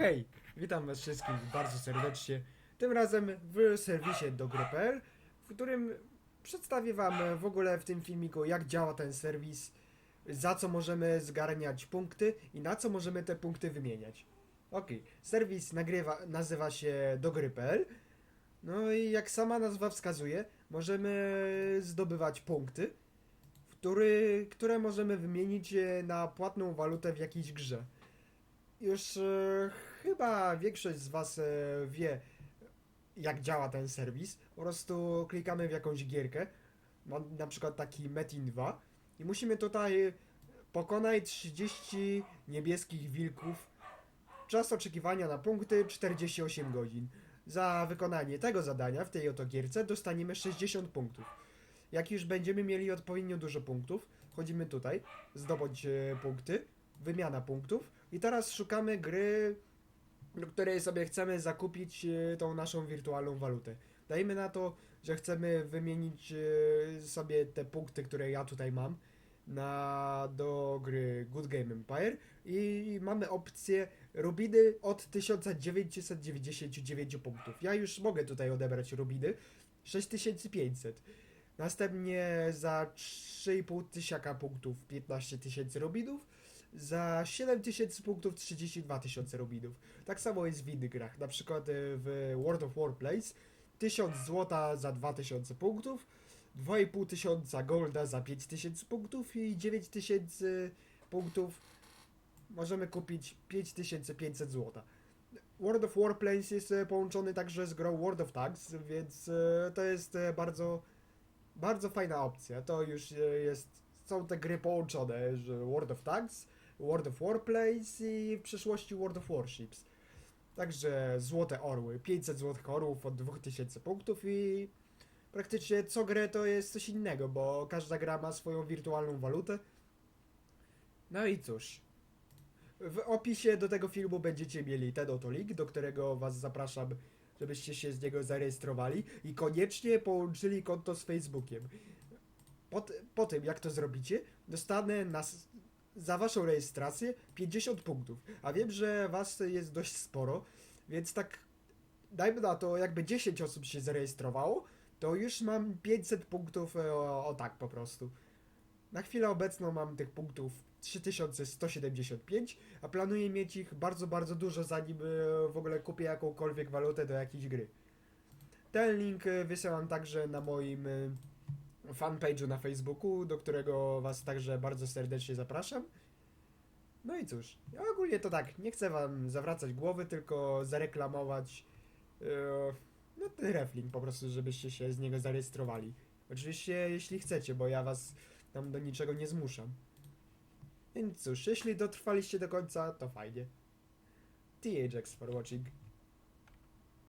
Hej, witam was wszystkich bardzo serdecznie. Tym razem w serwisie dogry.pl, w którym przedstawię wam w ogóle w tym filmiku jak działa ten serwis, za co możemy zgarniać punkty i na co możemy te punkty wymieniać. Okej, serwis nagrywa, nazywa się dogry.pl. No i jak sama nazwa wskazuje, możemy zdobywać punkty, który, które możemy wymienić e, na płatną walutę w jakiejś grze. Już e, chyba większość z Was e, wie, jak działa ten serwis. Po prostu klikamy w jakąś gierkę, mam na przykład taki Metin 2 i musimy tutaj pokonać 30 niebieskich wilków. Czas oczekiwania na punkty 48 godzin. Za wykonanie tego zadania w tej oto gierce dostaniemy 60 punktów. Jak już będziemy mieli odpowiednio dużo punktów, chodzimy tutaj, zdobądź e, punkty, wymiana punktów i teraz szukamy gry, do której sobie chcemy zakupić e, tą naszą wirtualną walutę. Dajmy na to, że chcemy wymienić e, sobie te punkty, które ja tutaj mam na do gry Good Game Empire i mamy opcję rubiny od 1999 punktów. Ja już mogę tutaj odebrać rubiny 6500. Następnie za 3,5 tysiaka punktów 15 tysięcy rubinów, za 7 tysięcy punktów 32 tysiące rubinów. Tak samo jest w innych grach, na przykład e, w World of Warplanes 1000 złota za 2000 punktów, 2,5 tysiąca golda za 5000 punktów i 9000 punktów możemy kupić 5500 złota. World of Warplanes jest e, połączony także z grą World of Tanks, więc e, to jest e, bardzo bardzo fajna opcja. To już jest, są te gry połączone, że World of Tanks, World of Warplanes i w przyszłości World of Warships. Także złote orły, 500 złotych orłów od 2000 punktów i praktycznie co grę to jest coś innego, bo każda gra ma swoją wirtualną walutę. No i cóż. W opisie do tego filmu będziecie mieli ten oto link, do którego was zapraszam, żebyście się z niego zarejestrowali i koniecznie połączyli konto z Facebookiem. Po, po tym, jak to zrobicie, dostanę na, za waszą rejestrację 50 punktów. A wiem, że was jest dość sporo, więc tak dajmy na to, jakby 10 osób się zarejestrowało, to już mam 500 punktów e, o, o tak po prostu. Na chwilę obecną mam tych punktów 3175, a planuję mieć ich bardzo, bardzo dużo, zanim e, w ogóle kupię jakąkolwiek walutę do jakiejś gry. Ten link e, wysyłam także na moim fanpage'u na Facebooku, do którego Was także bardzo serdecznie zapraszam. No i cóż, ogólnie to tak, nie chcę Wam zawracać głowy, tylko zareklamować e, no ten reflink po prostu, żebyście się z niego zarejestrowali. Oczywiście jeśli chcecie, bo ja Was tam do niczego nie zmuszam. Więc cóż, jeśli dotrwaliście do końca, to fajnie. THX for watching.